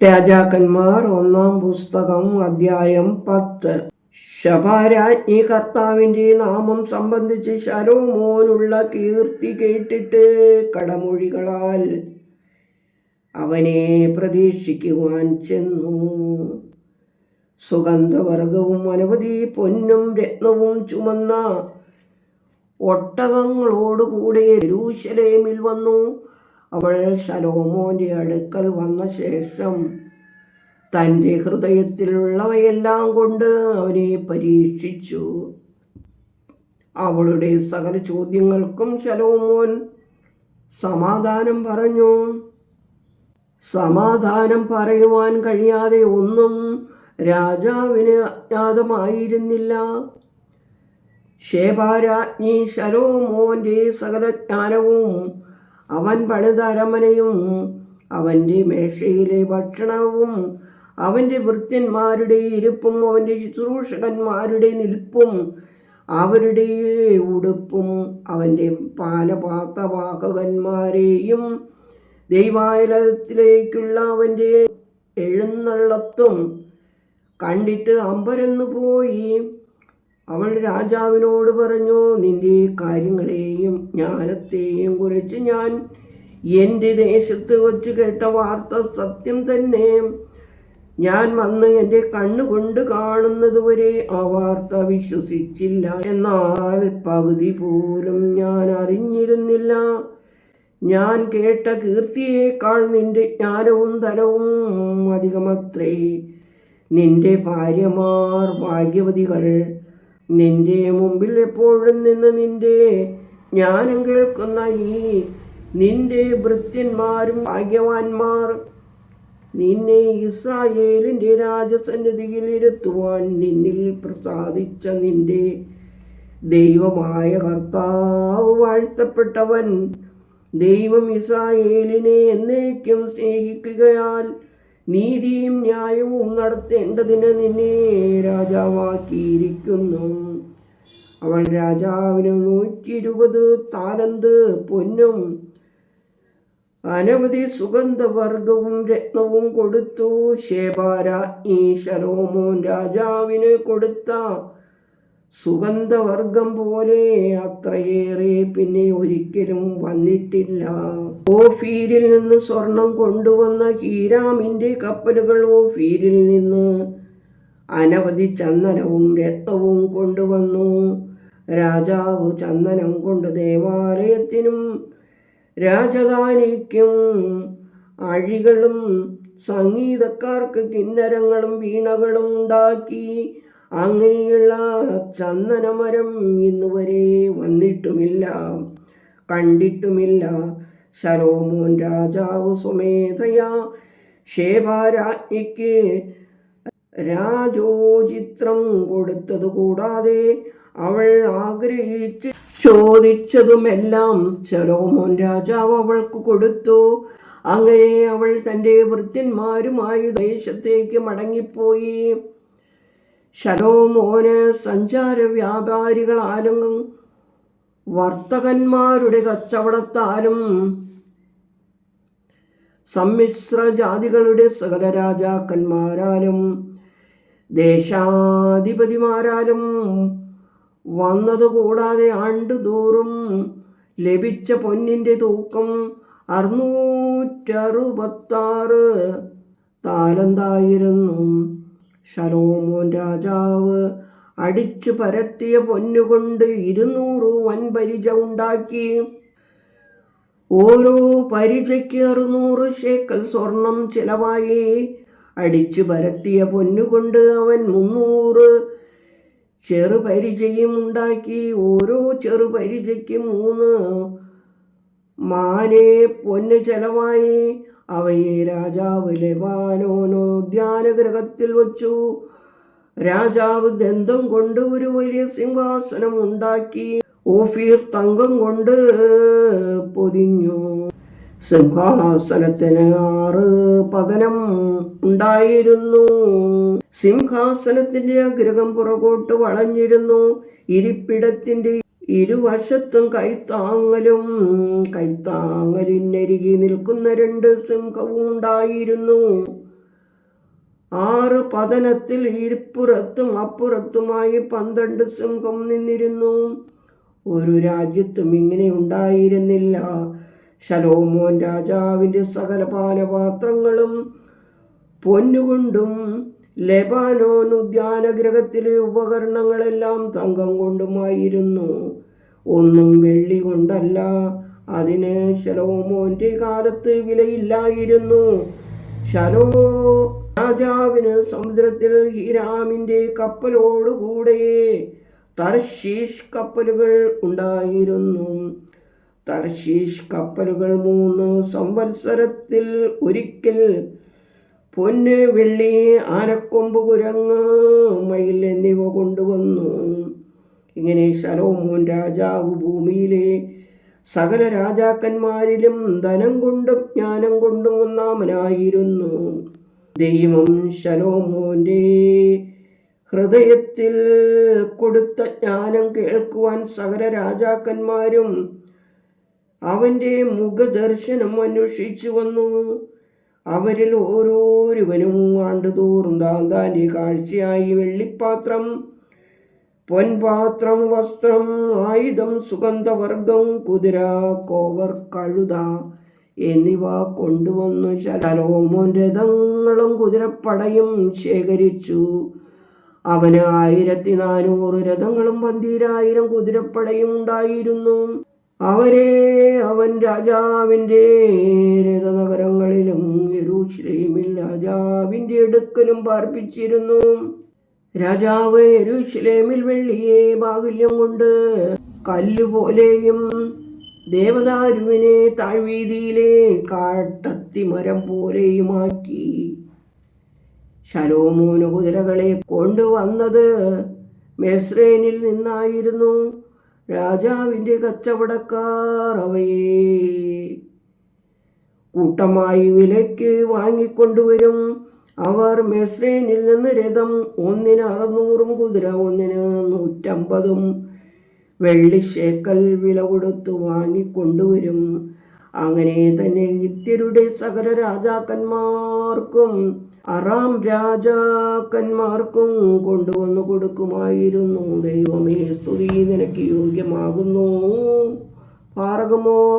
രാജാക്കന്മാർ ഒന്നാം പുസ്തകം അധ്യായം പത്ത്. ശഭാരാജ്ഞി കർത്താവിന്റെ നാമം സംബന്ധിച്ച് ശരോമോനുള്ള കീർത്തി കേട്ടിട്ട് കടമൊഴികളാൽ അവനെ പ്രതീക്ഷിക്കുവാൻ ചെന്നു. സുഗന്ധവർഗവും അനവധി പൊന്നും രത്നവും ചുമന്ന ഒട്ടകങ്ങളോടുകൂടെ രൂശലേമിൽ വന്നു. അവൾ ശലോമോന്റെ അടുക്കൽ വന്ന ശേഷം തന്റെ ഹൃദയത്തിലുള്ളവയെല്ലാം കൊണ്ട് അവനെ പരീക്ഷിച്ചു. അവളുടെ സകല ചോദ്യങ്ങൾക്കും ശലോമോൻ സമാധാനം പറഞ്ഞു. സമാധാനം പറയുവാൻ കഴിയാതെ ഒന്നും രാജാവിന് അജ്ഞാതമായിരുന്നില്ല. ശേബാരാജ്ഞി ശലോമോന്റെ സകല ജ്ഞാനവും അവൻ പണിത അരമനയും അവന്റെ മേശയിലെ ഭക്ഷണവും അവന്റെ വൃത്യന്മാരുടെ ഇരിപ്പും അവന്റെ ശുശ്രൂഷകന്മാരുടെ നിൽപ്പും അവരുടെ ഉടുപ്പും അവന്റെ പാനപാത്രവാഹകന്മാരെയും ദൈവാലയത്തിലേക്കുള്ള അവന്റെ എഴുന്നള്ളത്തും കണ്ടിട്ട് അമ്പരന്നു പോയി അവൾ രാജാവിനോട് പറഞ്ഞു നിന്റെ കാര്യങ്ങളെയും ജ്ഞാനത്തെയും കുറിച്ച് ഞാൻ എന്റെ ദേശത്ത് വച്ച് കേട്ട വാർത്ത സത്യം തന്നെ. ഞാൻ വന്ന് എന്റെ കണ്ണുകൊണ്ട് കാണുന്നത് വരെ ആ വാർത്ത വിശ്വസിച്ചില്ല. എന്നാൽ പകുതി പോലും ഞാൻ അറിഞ്ഞിരുന്നില്ല. ഞാൻ കേട്ട കീർത്തിയേക്കാൾ നിന്റെ ജ്ഞാനവും തരവും അധികമത്രേ. നിന്റെ ഭാര്യമാർ ഭാഗ്യവതികൾ നിന്റെ മുമ്പിൽ എപ്പോഴും നിന്ന് നിന്റെ ജ്ഞാനം കേൾക്കുന്ന ഈ നിന്റെ ഭൃത്യന്മാരും ഭാഗ്യവാന്മാർ നിന്നെ ഇസ്രായേലിന്റെ രാജസന്നിധിയിൽ ഇരുത്തുവാൻ നിന്നിൽ പ്രസാദിച്ച നിന്റെ ദൈവമായ കർത്താവ് വാഴ്ത്തപ്പെട്ടവൻ ദൈവം ഇസ്രായേലിനെ എന്നേക്കും സ്നേഹിക്കുകയാൽ നീതിയും ന്യായവും നടത്തേണ്ടതിന് നിന്നെ രാജാവാക്കിയിരിക്കുന്നു. അവൾ രാജാവിന് നൂറ്റി ഇരുപത് താലന്ത് പൊന്നും അനവധി സുഗന്ധവർഗവും രത്നവും കൊടുത്തു. ശേബാരാജ്ഞി ശലോമോൻ രാജാവിന് കൊടുത്ത സുഗന്ധവർഗം പോലെ അത്രയേറെ പിന്നെ ഒരിക്കലും വന്നിട്ടില്ല. ഓഫീരിൽ നിന്ന് സ്വർണം കൊണ്ടുവന്ന ഹീരാമിന്റെ കപ്പലുകൾ ഓഫീരിൽ നിന്ന് അനവധി ചന്ദനവും രക്തവും കൊണ്ടുവന്നു. രാജാവ് ചന്ദനം കൊണ്ട് ദേവാലയത്തിനും രാജധാനിക്കും അഴികളും സംഗീതക്കാർക്ക് കിന്നരങ്ങളും വീണകളും ഉണ്ടാക്കി അങ്ങനെയുള്ള ചന്ദനമരം ഇന്നുവരെ വന്നിട്ടുമില്ല കണ്ടിട്ടുമില്ല. ശരോമോൻ രാജാവ് സ്വമേധയാ ശേഭാരാജ്ഞിക്ക് രാജോചിത്രം കൊടുത്തത് കൂടാതെ അവൾ ആഗ്രഹിച്ച് ചോദിച്ചതുമെല്ലാം ശരോമോൻ രാജാവ് അവൾക്ക് കൊടുത്തു. അങ്ങനെ അവൾ തന്റെ വൃത്യന്മാരുമായി ദേശത്തേക്ക് മടങ്ങിപ്പോയി. ശലോമോന് സഞ്ചാര വ്യാപാരികളാലും വർത്തകന്മാരുടെ കച്ചവടത്താലും സമ്മിശ്ര ജാതികളുടെ സകല രാജാക്കന്മാരാലും ദേശാധിപതിമാരാലും വന്നതുകൂടാതെ ആണ്ടുതോറും ലഭിച്ച പൊന്നിന്റെ തൂക്കം അറുന്നൂറ്ററുപത്താറ് താലന്തായിരുന്നു. ശലോമോൻ രാജാവ് അടിച്ചു പരത്തിയ പൊന്നുകൊണ്ട് ഇരുന്നൂറ് വൻപരിച ഉണ്ടാക്കി. ഓരോ പരിചയ്ക്ക് അറുന്നൂറ് ശേക്കൽ സ്വർണം ചിലവായി. അടിച്ചു പരത്തിയ പൊന്നുകൊണ്ട് അവൻ മുന്നൂറ് ചെറുപരിചയും ഉണ്ടാക്കി. ഓരോ ചെറുപരിചയ്ക്ക് മൂന്ന് മാനെ പൊന്ന് ചെലവായി. അവയെ രാജാവ് ലെബാനോനോദ്യാനഗ്രഹത്തിൽ വച്ചു. രാജാവ് ദന്തം കൊണ്ട് ഒരു വലിയ സിംഹാസനം ഉണ്ടാക്കി. ഓഫീർ തങ്കം കൊണ്ട് പൊതിഞ്ഞു. സിംഹാസനത്തിന് ആറ് പതനം ഉണ്ടായിരുന്നു. സിംഹാസനത്തിന്റെ അഗ്രഹം പുറകോട്ട് വളഞ്ഞിരുന്നു. ഇരിപ്പിടത്തിന്റെ ഇരുവശത്തും കൈത്താങ്ങലും കൈത്താങ്ങലിനരികി നിൽക്കുന്ന രണ്ട് സിംഹവും ഉണ്ടായിരുന്നു. ആറ് പതനത്തിൽ ഇരുപ്പുറത്തും അപ്പുറത്തുമായി പന്ത്രണ്ട് സിംഹം നിന്നിരുന്നു. ഒരു രാജ്യത്തും ഇങ്ങനെ ഉണ്ടായിരുന്നില്ല. ശലോമോൻ രാജാവിന്റെ സകല പാലപാത്രങ്ങളും പൊന്നുകൊണ്ടും ലെബാനോൻ ഉദ്യാനഗ്രഹത്തിലെ ഉപകരണങ്ങളെല്ലാം തങ്കം കൊണ്ടുമായിരുന്നു. ഒന്നും വെള്ളി കൊണ്ടല്ല അതിന് ശലോമോന്റെ കാലത്ത് വിലയില്ലായിരുന്നു. ശലോ രാജാവിന് സമുദ്രത്തിൽ ഹിരാമിന്റെ കപ്പലോടുകൂടെ തർശീഷ് കപ്പലുകൾ ഉണ്ടായിരുന്നു. തർശീഷ് കപ്പലുകൾ മൂന്ന് സംവത്സരത്തിൽ ഒരിക്കൽ പൊന്ന് വെള്ളി ആനക്കൊമ്പ് കുരങ്ങ് മയിൽ എന്നിവ കൊണ്ടുവന്നു. ഇങ്ങനെ ശലോമോൻ രാജാവ് ഭൂമിയിലെ സകല രാജാക്കന്മാരിലും ധനം കൊണ്ടും ജ്ഞാനം കൊണ്ടും ഒന്നാമനായിരുന്നു. ദൈവം ശലോമോന്റെ ഹൃദയത്തിൽ കൊടുത്ത ജ്ഞാനം കേൾക്കുവാൻ സകല രാജാക്കന്മാരും അവന്റെ മുഖദർശനം അന്വേഷിച്ചു വന്നു. അവരിൽ ഓരോരുവനും ആണ്ടുതോറും താന്താന്റെ കാഴ്ചയായി വെള്ളിപ്പാത്രം പൊൻപാത്രം വസ്ത്രം ആയുധം സുഗന്ധവർഗം കുതിര കോവർ കഴുത എന്നിവ കൊണ്ടുവന്നു. ശലോമോൻ രഥങ്ങളും കുതിരപ്പടയും ശേഖരിച്ചു. അവന് ആയിരത്തി നാനൂറ് രഥങ്ങളും പന്തിരായിരം കുതിരപ്പടയും ഉണ്ടായിരുന്നു. അവരെ അവൻ രാജാവിന്റെ രഥനഗരങ്ങളിലും യെരൂശലേമിൽ രാജാവിന്റെ അടുക്കലും പാർപ്പിച്ചിരുന്നു. രാജാവ് യെരൂശലേമിൽ വെള്ളിയെ ബാഹുല്യം കൊണ്ട് കല്ലുപോലെയും ദേവദാരുവിനെ താഴ്വീതിയിലെ കാട്ടത്തിമരം പോലെയുമാക്കി. ശലോമൂന കുതിരകളെ കൊണ്ടുവന്നത് മെസ്രേനിൽ നിന്നായിരുന്നു. രാജാവിന്റെ കച്ചവടക്കാർ അവയെ കൂട്ടമായി വിലയ്ക്ക് വാങ്ങിക്കൊണ്ടുവരും. അവർ മെസ്രീനിൽ നിന്ന് രഥം ഒന്നിന് അറുന്നൂറും കുതിര ഒന്നിന് നൂറ്റമ്പതും വെള്ളിശേക്കൽ വില കൊടുത്ത് വാങ്ങിക്കൊണ്ടുവരും. അങ്ങനെ തന്നെ ഹിത്യരുടെ സകല രാജാക്കന്മാർക്കും അറാം രാജാക്കന്മാർക്കും കൊണ്ടുവന്നു കൊടുക്കുമായിരുന്നു. ദൈവമേ സ്തുതി നിനക്ക് യോഗ്യമാകുന്നു. പാറകമോർ